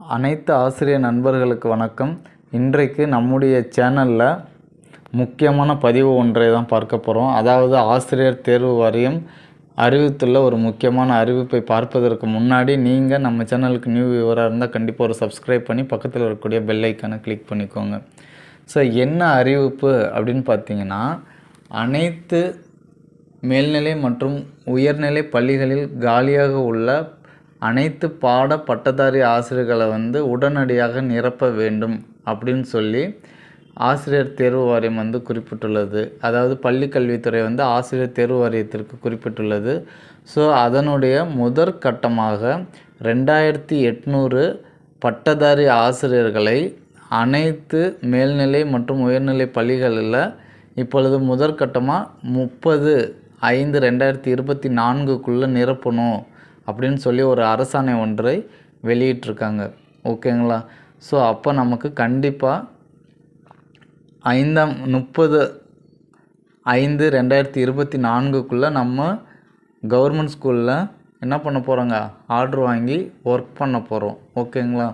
அனைத்து ஆசிரியர் நண்பர்களுக்கு வணக்கம். இன்றைக்கு நம்முடைய சேனலில் முக்கியமான பதிவு ஒன்றை தான் பார்க்க போகிறோம் அதாவது ஆசிரியர் தேர்வு வாரியம் அறிவித்துள்ள ஒரு முக்கியமான அறிவிப்பை பார்ப்பதற்கு முன்னாடி நீங்கள் நம்ம சேனலுக்கு நியூ வியூவராக இருந்தால் கண்டிப்பாக ஒரு சப்ஸ்கிரைப் பண்ணி பக்கத்தில் இருக்கக்கூடிய பெல்லைக்கானை கிளிக் பண்ணிக்கோங்க. ஸோ என்ன அறிவிப்பு அப்படின்னு பார்த்தீங்கன்னா அனைத்து மேல்நிலை மற்றும் உயர்நிலை பள்ளிகளில் காலியாக உள்ள அனைத்து பாட பட்டதாரி ஆசிரியர்களை வந்து உடனடியாக நிரப்ப வேண்டும் அப்படின்னு சொல்லி ஆசிரியர் தேர்வு வாரியம் வந்து குறிப்பிட்டுள்ளது. அதாவது பள்ளி கல்வித்துறை வந்து ஆசிரியர் தேர்வு வாரியத்திற்கு குறிப்பிட்டுள்ளது. ஸோ அதனுடைய முதற் கட்டமாக ரெண்டாயிரத்தி எட்நூறு பட்டதாரி ஆசிரியர்களை அனைத்து மேல்நிலை மற்றும் உயர்நிலை பள்ளிகளில் இப்பொழுது முதற்கட்டமாக முப்பது ஐந்து ரெண்டாயிரத்தி இருபத்தி நான்குக்குள்ளே நிரப்பணும். அப்படின்னு சொல்லி ஒரு அரசாணை ஒன்றை வெளியிட்டிருக்காங்க. ஓகேங்களா? ஸோ அப்போ நமக்கு கண்டிப்பாக ஐந்தாம் முப்பது ஐந்து ரெண்டாயிரத்தி இருபத்தி நான்குக்குள்ளே நம்ம கவர்மெண்ட் ஸ்கூலில் என்ன பண்ண போகிறோங்க ஆர்டர் வாங்கி ஒர்க் பண்ண போகிறோம் ஓகேங்களா?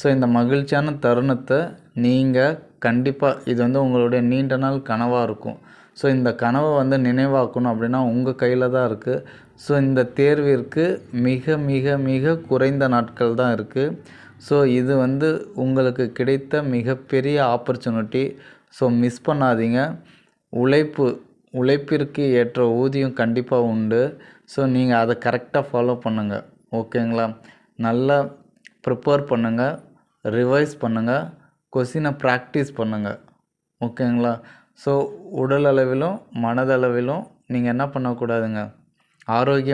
ஸோ இந்த மகிழ்ச்சியான தருணத்தை நீங்கள் கண்டிப்பாக இது வந்து உங்களுடைய நீண்ட நாள் கனவாக இருக்கும். ஸோ இந்த கனவை வந்து நினைவாக்கணும் அப்படின்னா உங்கள் கையில் தான் இருக்குது ஸோ இந்த தேர்விற்கு மிக மிக மிக குறைந்த நாட்கள் தான் இருக்குது ஸோ இது வந்து உங்களுக்கு கிடைத்த மிகப்பெரிய ஆப்பர்ச்சுனிட்டி ஸோ மிஸ் பண்ணாதீங்க. உழைப்பு உழைப்பிற்கு ஏற்ற ஊதியம் கண்டிப்பாக உண்டு. ஸோ நீங்கள் அதை கரெக்டாக ஃபாலோ பண்ணுங்கள் ஓகேங்களா நல்லா ப்ரிப்பேர் பண்ணுங்கள் ரிவைஸ் பண்ணுங்கள் கொஷினை ப்ராக்டிஸ் பண்ணுங்கள் ஓகேங்களா ஸோ உடல் அளவிலும் மனதளவிலும் நீங்கள் என்ன பண்ணக்கூடாதுங்க? ఆరోగ్యం